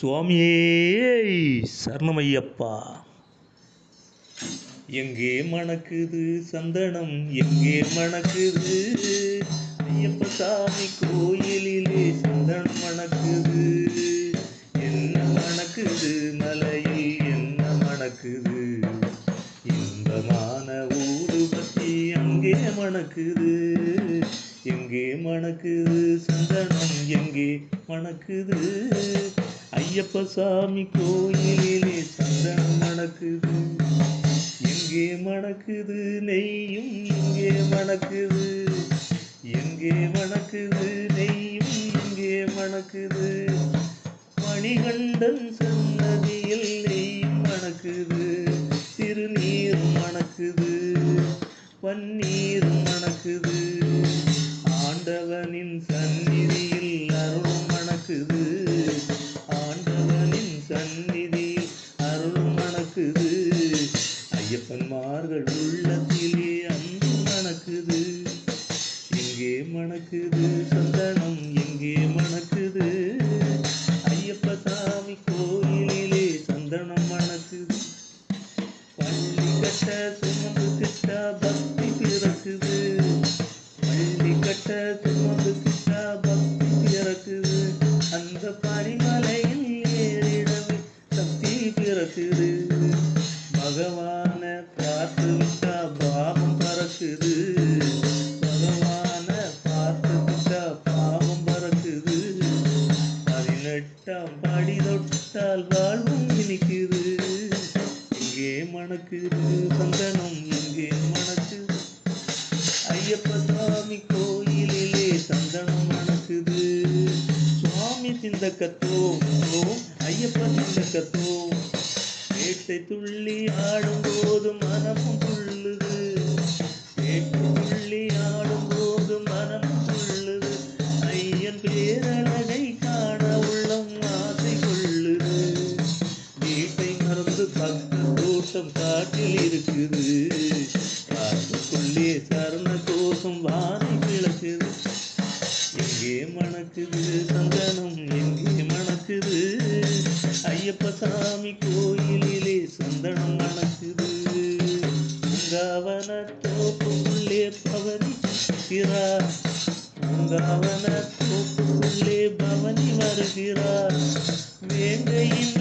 சுவாமியே சரணமையப்பா. எங்கே மணக்குது சந்தனம்? எங்கே மணக்குது? ஐயப்ப சாமி கோயிலிலே சந்தனம் மணக்குது. என்ன மணக்குது மலையில்? என்ன மணக்குது? இன்பமான ஊதுபத்தி அங்கே மணக்குது. எங்கே மணக்குது? சந்தனம் எங்கே மணக்குது? ஐயப்ப சாமி கோயிலே சந்தனம் மணக்குது. எங்கே மணக்குது? நெய்யும் இங்கே மணக்குது. எங்கே மணக்குது? நெய்யும் இங்கே மணக்குது. மணிகண்டன் சன்னதியில் நெய்யும் மணக்குது. திருநீர் மணக்குது. பன்னீர் மணக்குது. ஆண்டவனின் சந்நிதியில் அருள் மணக்குது. ஆண்டவனின் சந்நிதியில் அருள் மணக்குது. ஐயப்பன்மார்கள் உள்ளத்திலே அன்பு மணக்குது. எங்கே மணக்குது? சந்தனம் எங்கே மணக்குது? ஐயப்ப சாமி கோயிலிலே சந்தனம் மணக்குது. பள்ளி கட்ட சுமந்து கிட்ட பக்தி பிறக்குது. பள்ளி கட்ட பக்தி பிறக்குது அந்த பனிமலையில் ஏறிடவே சக்தி பிறக்குது பகவான பார்த்து விட்டா பாவம் பறக்குது பகவான பார்த்து விட்டா பாவம் பறக்குது பதினெட்டாம் படி தொட்டால் வாழ்வும் இனிக்குது எங்கே மணக்குது சந்தனம் எங்கே மணக்குது. ஐயப்ப சுவாமி கோயிலிலே சுவாமி கத்துவோம் ஓம் ஐயப்ப கத்துவோம் வேட்டை துள்ளி ஆடும் போது மனமும் துள்ளுது. வேட்டை துள்ளி ஆடும் போது மனமும் துள்ளுது. ஐயன் பேரழகை காண உள்ளம் ஆசை கொள்ளுது. வீட்டை மறந்து பக்க தோட்டம் காட்டில் இருக்குது. காட்டுக்குள்ளே சரண கோஷம் வானை எங்கே மணக்குது? சந்தனம் எங்கே மணக்குது? ஐயப்ப சாமி கோயிலிலே சந்தனம் மணக்குது. பூங்காவன தோப்புக்குள்ளே பவனி இருக்கிறார் பூங்காவன தோப்புக்குள்ளே பவனி வருகிறார். வேங்கையின்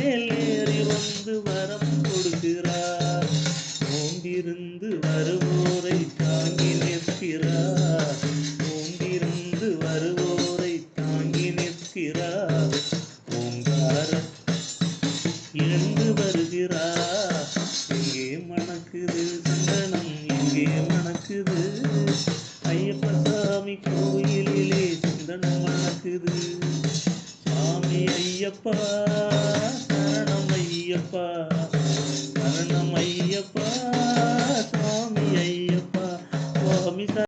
மணக்குது சந்தனம் எங்கே மணக்குது ஐயப்ப சாமி கோயிலிலே சந்தனம் மணக்குது சாமி ஐயப்பா சரணம் ஐயப்பா